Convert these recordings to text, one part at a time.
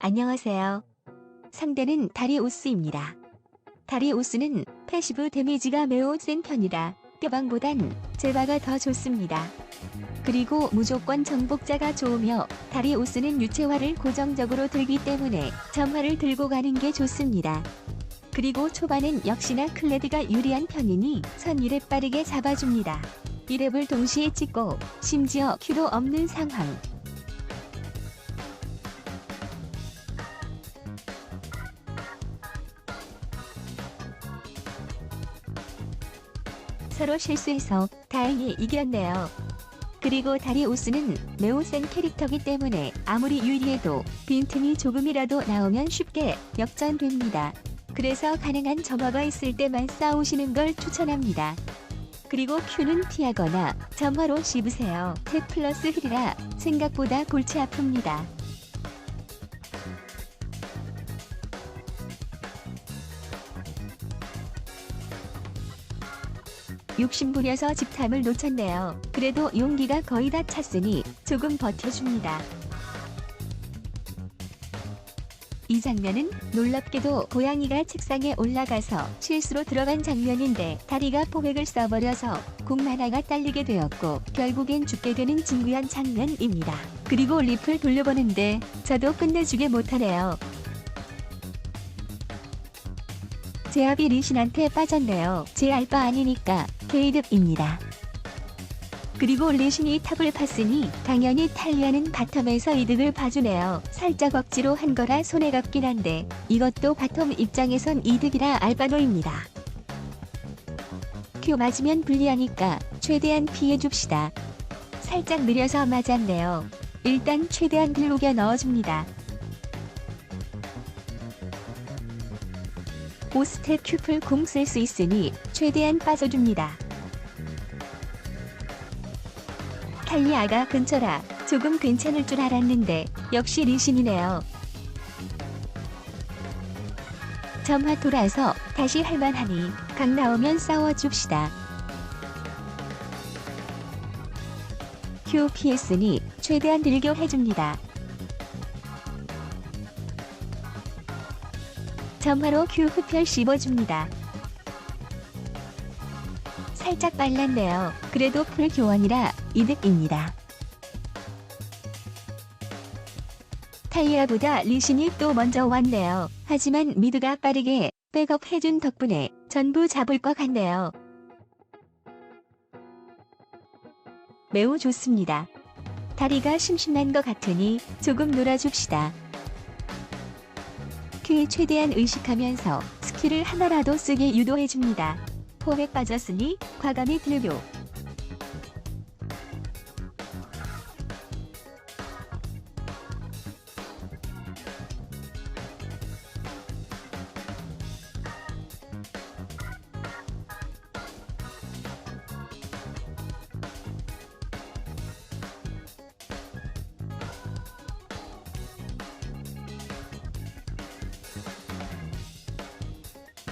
안녕하세요. 상대는 다리 우스입니다. 다리 우스는 패시브 데미지가 매우 센 편이라 뼈방보단 제바가 더 좋습니다. 그리고 무조건 정복자가 좋으며 다리 우스는 유채화를 고정적으로 들기 때문에 점화를 들고 가는 게 좋습니다. 그리고 초반엔 역시나 클레드가 유리한 편이니 선율에 빠르게 잡아줍니다. 1랩을 동시에 찍고 심지어 큐도 없는 상황. 서로 실수해서 다행히 이겼네요. 그리고 다리 우스는 매우 센 캐릭터기 때문에 아무리 유리해도 빈틈이 조금이라도 나오면 쉽게 역전됩니다. 그래서 가능한 점화가 있을 때만 싸우시는 걸 추천합니다. 그리고 Q는 피하거나 점화로 씹으세요. 탭 플러스 힐이라 생각보다 골치 아픕니다. 욕심 부려서 집탐을 놓쳤네요. 그래도 용기가 거의 다 찼으니 조금 버텨줍니다. 이 장면은 놀랍게도 고양이가 책상에 올라가서 실수로 들어간 장면인데 다리가 포획을 써버려서 공 하나가 딸리게 되었고 결국엔 죽게 되는 진귀한 장면입니다. 그리고 립을 돌려보는데 저도 끝내주게 못하네요. 제압이 리신한테 빠졌네요. 제 알바 아니니까 게이득입니다. 그리고 리신이 탑을 팠으니 당연히 탈리아는 바텀에서 이득을 봐주네요. 살짝 억지로 한 거라 손해갑긴 한데 이것도 바텀 입장에선 이득이라 알바노입니다. 큐 맞으면 불리하니까 최대한 피해줍시다. 살짝 느려서 맞았네요. 일단 최대한 들록여 넣어줍니다. 오스텝 큐플 공 쓸 수 있으니 최대한 빠져줍니다. 탈리아가 근처라 조금 괜찮을 줄 알았는데 역시 리신이네요. 점화 돌아서 다시 할만하니 강 나오면 싸워줍시다. Q PS니 최대한 들겨 해줍니다. 점화로 Q 흡혈 씹어줍니다. 살짝 빨랐네요. 그래도 풀 교환이라 이득입니다. 탈리아보다 리신이 또 먼저 왔네요. 하지만 미드가 빠르게 백업 해준 덕분에 전부 잡을 것 같네요. 매우 좋습니다. 다리가 심심한 것 같으니 조금 놀아줍시다. 큐에 최대한 의식하면서 스킬을 하나라도 쓰게 유도해줍니다. 포획 빠졌으니 과감히 들교.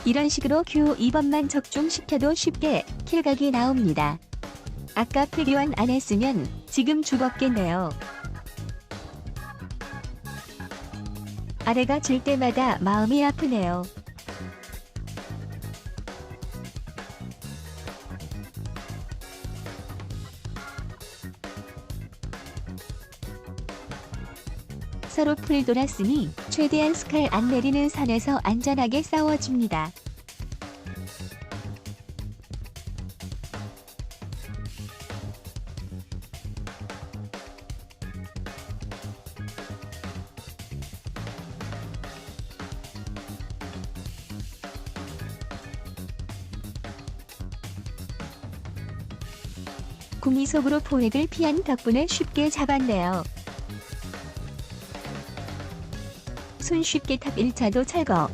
이런 식으로 Q 2번만 적중시켜도 쉽게 킬각이 나옵니다. 아까 필교환 안 했으면 지금 죽었겠네요. 아래가 질 때마다 마음이 아프네요. 서로 풀 돌았으니 최대한 스칼 안 내리는 선에서 안전하게 싸워줍니다. 구미속으로 포획을 피한 덕분에 쉽게 잡았네요. 손쉽게 탑 1차도 철거.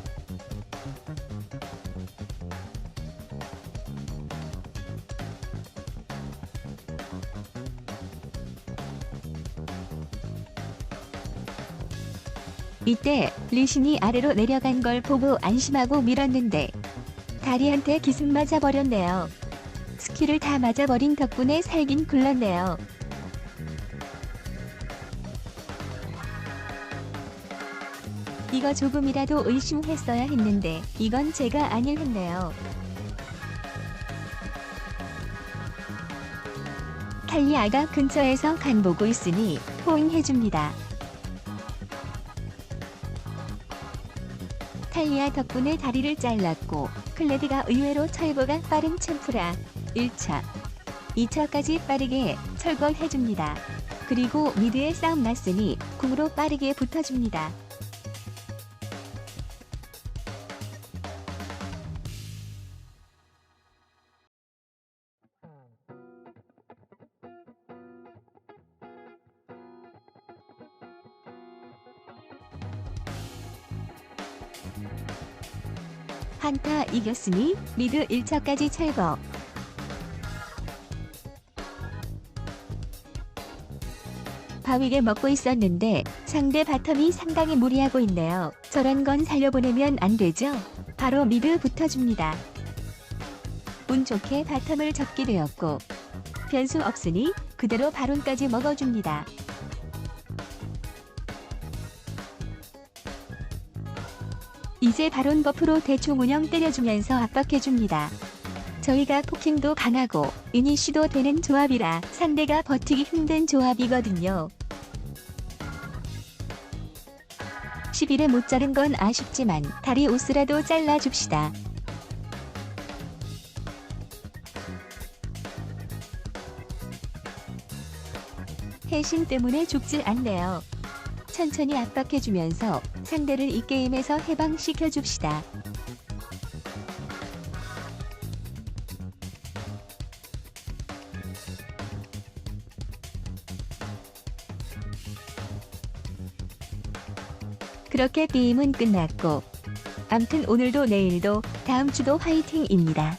이때 리신이 아래로 내려간 걸 보고 안심하고 밀었는데 다리한테 기승 맞아버렸네요. 스킬을 다 맞아버린 덕분에 살긴 굴렀네요. 이거 조금이라도 의심했어야 했는데 이건 제가 아닐 했네요. 탈리아가 근처에서 간 보고 있으니 호응해줍니다. 탈리아 덕분에 다리를 잘랐고 클레드가 의외로 철거가 빠른 챔프라 1차, 2차까지 빠르게 철거해줍니다. 그리고 미드에 싸움 났으니 궁으로 빠르게 붙어줍니다. 한타 이겼으니 미드 1차까지 철거. 바위게 먹고 있었는데 상대 바텀이 상당히 무리하고 있네요. 저런 건 살려보내면 안 되죠? 바로 미드 붙어줍니다. 운 좋게 바텀을 접게 되었고 변수 없으니 그대로 바론까지 먹어줍니다. 이제 바론 버프로 대충 운영 때려주면서 압박해줍니다. 저희가 포킹도 강하고 이니쉬도 되는 조합이라 상대가 버티기 힘든 조합이거든요. 10일에 못 자른 건 아쉽지만 다리 옷이라도 잘라줍시다. 해신 때문에 죽질 않네요. 천천히 압박해주면서 상대를 이 게임에서 해방시켜줍시다. 그렇게 게임은 끝났고 암튼 오늘도 내일도 다음 주도 화이팅입니다.